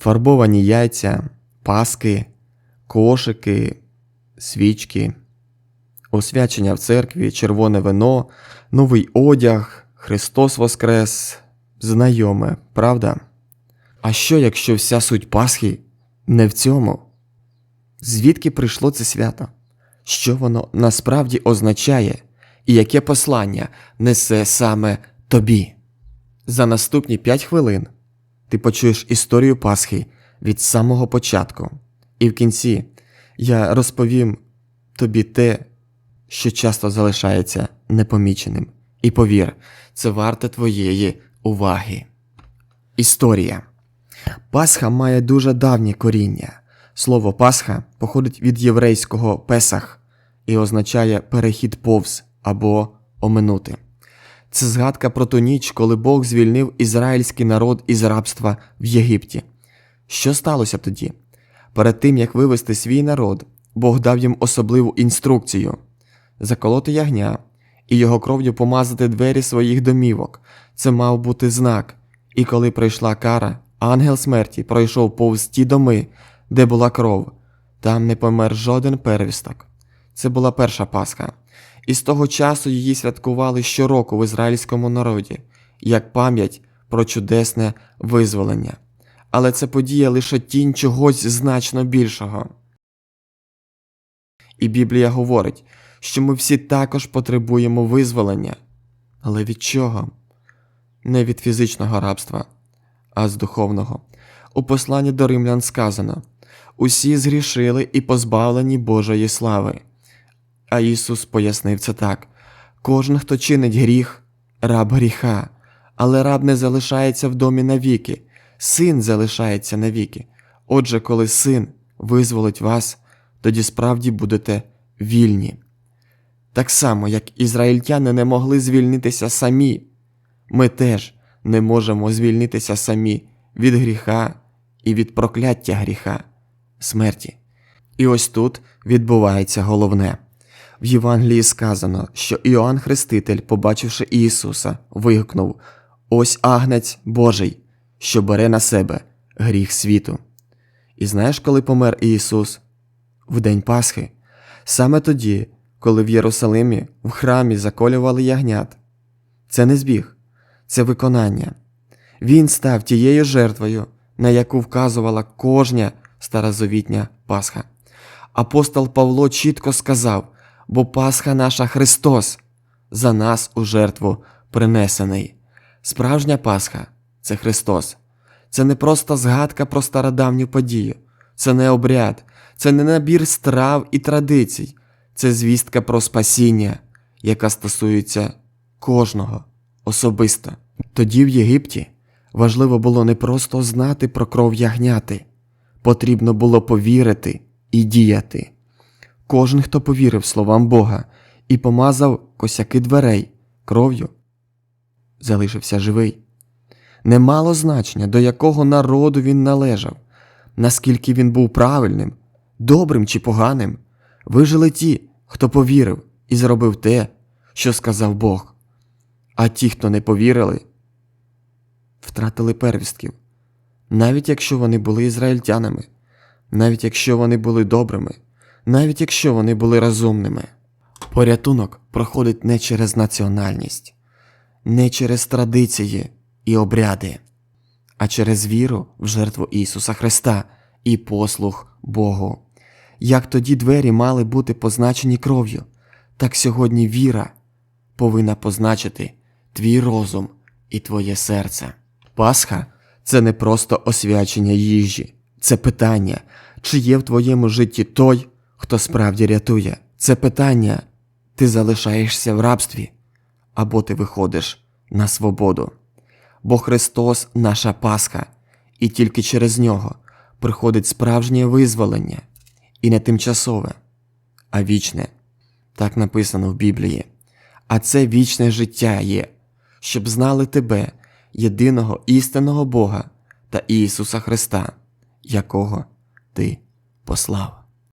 фарбовані яйця, паски, кошики, свічки, освячення в церкві, червоне вино, новий одяг, Христос Воскрес, знайоме, правда? А що, якщо вся суть Пасхи не в цьому? Звідки прийшло це свято? Що воно насправді означає, і яке послання несе саме тобі? За наступні 5 хвилин ти почуєш історію Пасхи від самого початку, і в кінці я розповім тобі те, що часто залишається непоміченим. І повір, це варте твоєї уваги. Історія. Пасха має дуже давнє коріння. Слово Пасха походить від єврейського песах і означає перехід повз або оминути. Це згадка про ту ніч, коли Бог звільнив ізраїльський народ із рабства в Єгипті. Що сталося тоді? Перед тим як вивести свій народ, Бог дав їм особливу інструкцію заколоти ягня і його кров'ю помазати двері своїх домівок. Це мав бути знак. І коли прийшла кара, ангел смерті пройшов повз ті доми, де була кров. Там не помер жоден первісток. Це була перша Пасха. І з того часу її святкували щороку в ізраїльському народі, як пам'ять про чудесне визволення. Але це подія лише тінь чогось значно більшого. І Біблія говорить, що ми всі також потребуємо визволення. Але від чого? Не від фізичного рабства, а з духовного. У посланні до римлян сказано: усі згрішили і позбавлені Божої слави. А Ісус пояснив це так: кожен, хто чинить гріх, раб гріха, але раб не залишається в домі навіки, син залишається навіки. Отже, коли син визволить вас, тоді справді будете вільні. Так само, як ізраїльтяни не могли звільнитися самі, ми теж не можемо звільнитися самі від гріха і від прокляття гріха, смерті. І ось тут відбувається головне. В Євангелії сказано, що Іоанн Хреститель, побачивши Ісуса, вигукнув: Ось агнець Божий, що бере на себе гріх світу. І знаєш, коли помер Ісус? В день Пасхи, саме тоді, коли в Єрусалимі в храмі заколювали ягнят. Це не збіг, це виконання. Він став тією жертвою, на яку вказувала кожня старозавітня Пасха. Апостол Павло чітко сказав, бо Пасха наша Христос за нас у жертву принесений. Справжня Пасха це Христос. Це не просто згадка про стародавню подію, це не обряд, це не набір страв і традицій, це звістка про спасіння, яка стосується кожного особисто. Тоді в Єгипті важливо було не просто знати про кров ягняти, потрібно було повірити і діяти. Кожен, хто повірив словам Бога і помазав косяки дверей кров'ю, залишився живий. Не мало значення, до якого народу він належав, наскільки він був правильним, добрим чи поганим. Вижили ті, хто повірив і зробив те, що сказав Бог. А ті, хто не повірили, втратили первістків, навіть якщо вони були ізраїльтянами, навіть якщо вони були добрими, навіть якщо вони були розумними. Порятунок проходить не через національність, не через традиції і обряди, а через віру в жертву Ісуса Христа і послух Богу. Як тоді двері мали бути позначені кров'ю, так сьогодні віра повинна позначити твій розум і твоє серце. Пасха це не просто освячення їжі, це питання, чи є в твоєму житті той, хто справді рятує. Це питання, ти залишаєшся в рабстві, або ти виходиш на свободу. Бо Христос наша Пасха, і тільки через нього приходить справжнє визволення, і не тимчасове, а вічне. Так написано в Біблії. А це вічне життя є, щоб знали тебе, єдиного істинного Бога та Ісуса Христа, якого ти послав.